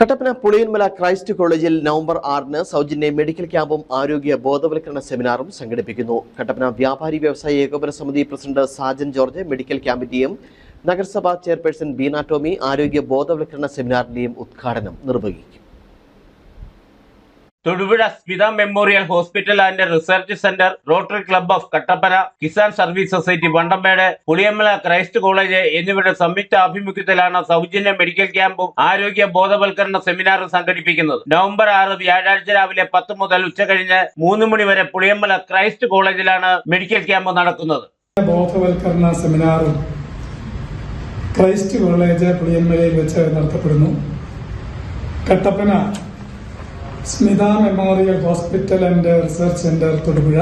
Kattappana Puliyanmala Christ കോളേജിൽ November ആറിന് സൗജന്യ മെഡിക്കൽ ക്യാമ്പും ആരോഗ്യ ബോധവൽക്കരണ സെമിനാറും സംഘടിപ്പിക്കുന്നു. കട്ടപ്പന വ്യാപാരി വ്യവസായ ഏകോപന സമിതി പ്രസിഡന്റ് സാജൻ ജോർജ് മെഡിക്കൽ ക്യാമ്പിന്റെയും നഗരസഭാ ചെയർപേഴ്സൺ ബീന ടോമി ആരോഗ്യ ബോധവൽക്കരണ സെമിനാറിന്റെയും ഉദ്ഘാടനം നിർവഹിക്കും. Thodupuzha Smitha memorial hospital and research centre rotary club of Kattappana Kisan service society Vandanmedu Puliyanmala Christ college എന്നിവരുടെ സംയുക്ത ആഭിമുഖ്യത്തിലാണ് സൗജന്യ മെഡിക്കൽ ക്യാമ്പും ആരോഗ്യ ബോധവൽക്കരണ സെമിനാറും സംഘടിപ്പിക്കുന്നത്. നവംബർ ആറ് വ്യാഴാഴ്ച രാവിലെ പത്ത് മുതൽ ഉച്ചകഴിഞ്ഞ് മൂന്ന് മണി വരെ പുളിയമ്മല ക്രൈസ്റ്റ് കോളേജിലാണ് മെഡിക്കൽ ക്യാമ്പ് നടക്കുന്നത്. ബോധവൽക്കരണ സെമിനാറും ക്രൈസ്റ്റ് കോളേജ് പുളിയമ്മലയിൽ വെച്ച് നടത്തപ്പെടുന്നു. Kattappana Smitha memorial hospital and research centre Thodupuzha.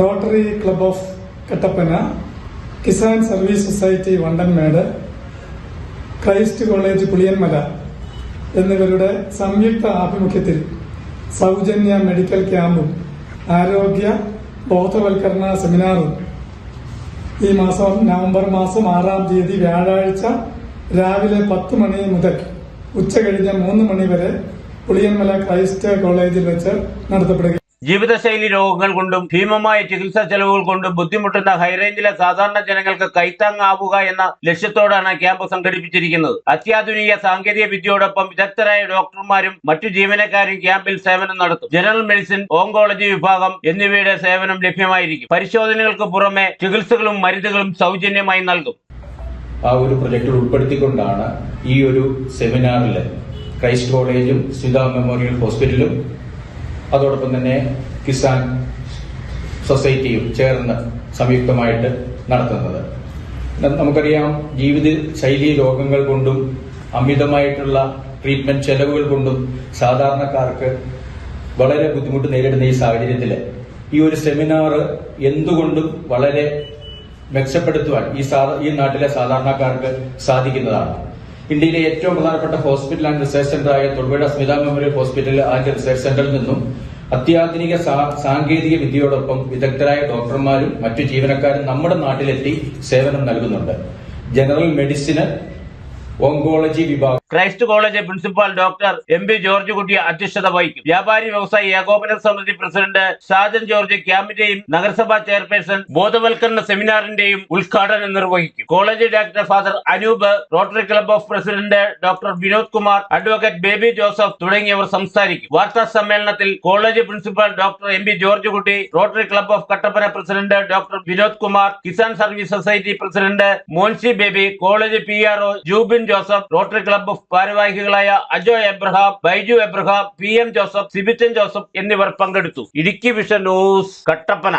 Rotary club of Kattappana. Kisan service society Vandanmedu. Christ college Puliyanmala എന്നിവരുടെ സംയുക്ത ആഭിമുഖ്യത്തിൽ സൗജന്യ മെഡിക്കൽ ക്യാമ്പും ആരോഗ്യ ബോധവൽക്കരണ സെമിനാറും. ഈ മാസം നവംബർ മാസം ആറാം തീയതി വ്യാഴാഴ്ച രാവിലെ പത്ത് മണി മുതൽ ഉച്ച കഴിഞ്ഞ് മൂന്ന് മണി വരെ പുളിയന്മല ക്രൈസ്റ്റ് കോളേജിൽ വെച്ച് നടത്തപ്പെടുക. ജീവിതശൈലി രോഗങ്ങൾ കൊണ്ടും ഭീമമായ ചികിത്സാ ചെലവുകൾ കൊണ്ടും ബുദ്ധിമുട്ടുന്ന ഹൈറേഞ്ചിലെ സാധാരണ ജനങ്ങൾക്ക് കൈത്താങ്ങാവുക എന്ന ലക്ഷ്യത്തോടാണ് ക്യാമ്പ് സംഘടിപ്പിച്ചിരിക്കുന്നത്. അത്യാധുനിക സാങ്കേതിക വിദ്യയോടൊപ്പം വിദഗ്ധരായ ഡോക്ടർമാരും മറ്റു ജീവനക്കാരും ക്യാമ്പിൽ സേവനം നടത്തും. ജനറൽ മെഡിസിൻ ഓങ്കോളജി വിഭാഗം എന്നിവയുടെ സേവനം ലഭ്യമായിരിക്കും. പരിശോധനകൾക്ക് പുറമെ ചികിത്സകളും മരുന്നുകളും സൗജന്യമായി നൽകും. ആ ഒരു പ്രൊജക്റ്റിൽ ഉൾപ്പെടുത്തിക്കൊണ്ടാണ് ഈ ഒരു സെമിനാറിൽ ക്രൈസ്റ്റ് കോളേജും സ്മിത മെമ്മോറിയൽ ഹോസ്പിറ്റലും അതോടൊപ്പം തന്നെ കിസാൻ സൊസൈറ്റിയും ചേർന്ന് സംയുക്തമായിട്ട് നടത്തുന്നത്. നമുക്കറിയാം ജീവിത ശൈലി രോഗങ്ങൾ കൊണ്ടും അമിതമായിട്ടുള്ള ട്രീറ്റ്മെന്റ് ചെലവുകൾ കൊണ്ടും സാധാരണക്കാർക്ക് വളരെ ബുദ്ധിമുട്ട് നേരിടുന്ന ഈ സാഹചര്യത്തിൽ ഈ ഒരു സെമിനാർ എന്തുകൊണ്ടും വളരെ മെച്ചപ്പെടുത്തുവാൻ ഈ ഈ നാട്ടിലെ സാധാരണക്കാർക്ക് സാധിക്കുന്നതാണ്. ഇന്ത്യയിലെ ഏറ്റവും പ്രധാനപ്പെട്ട hospital and research സെന്ററായ Thodupuzha Smitha memorial hospital and research സെന്ററിൽ നിന്നും അത്യാധുനിക സാങ്കേതിക വിദ്യയോടൊപ്പം വിദഗ്ധരായ ഡോക്ടർമാരും മറ്റു ജീവനക്കാരും നമ്മുടെ നാട്ടിലെത്തി സേവനം നൽകുന്നുണ്ട്. ജനറൽ മെഡിസിന് ഓങ്കോളജി വിഭാഗം Christ college principal doctor M P George Kutty അധ്യക്ഷത വഹിക്കും. വ്യാപാരി വ്യവസായി ഏകോപന സമിതി പ്രസിഡന്റ് ഷാജൻ ജോർജ് ക്യാമ്പിന്റെയും നഗരസഭാ ചെയർപേഴ്സൺ ബോധവൽക്കരണ സെമിനാറിന്റെയും ഉദ്ഘാടനം നിർവഹിക്കും. College director father Anoop rotary club of president doctor Vinod Kumar advocate Baby Joseph തുടങ്ങിയവർ സംസാരിക്കും. വാർത്താ സമ്മേളനത്തിൽ college principal doctor M P George Kutty rotary club of Kattappana president doctor Vinod Kumar Kisan service society president Moncy Baby college P R O Jubin Joseph rotary club of ഭാരവാഹികളായ Ajo Abraham Baiju Abraham P M Joseph Sibichan Joseph എന്നിവർ പങ്കെടുത്തു. Idukki vision news Kattappana.